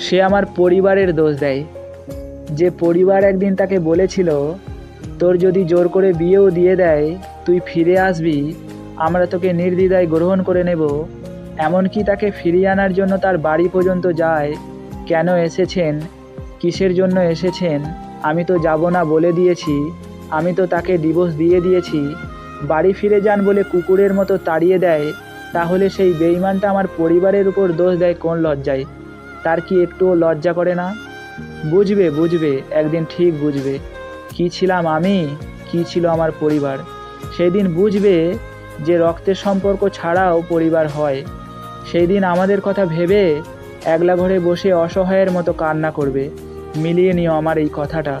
সে আমার পরিবারের দোষ দেয়। যে পরিবার একদিন তাকে বলেছিল, তোর যদি জোর করে বিয়েও দিয়ে দেয়, তুই ফিরে আসবি, আমরা তোকে নির্দ্বিধায় গ্রহণ করে নেব। এমনকি তাকে ফিরিয়ে আনার জন্য তার বাড়ি পর্যন্ত যায়। কেন এসেছেন? কিসের জন্য এসেছেন? আমি তো যাব না বলে দিয়েছি। আমি তো তাকে ডিভোর্স দিয়ে দিয়েছি। বাড়ি ফিরে যান বলে কুকুরের মতো তাড়িয়ে দেয়। তাহলে সেই বেইমানটা আমার পরিবারের উপর দোষ দেয় কোন লজ্জায়? তার কি একটুও লজ্জা করে না? বুঝবে বুঝবে, একদিন ঠিক বুঝবে। কি ছিলাম আমি? কি ছিল আমার পরিবার? সেই দিন বুঝবে যে রক্তের সম্পর্ক ছাড়াও পরিবার হয়। সেই দিন আমাদের কথা ভেবে একলা ঘরে বসে অসহায়ের মতো কান্না করবে। মিলিয়ে নিও আমার এই কথাটা।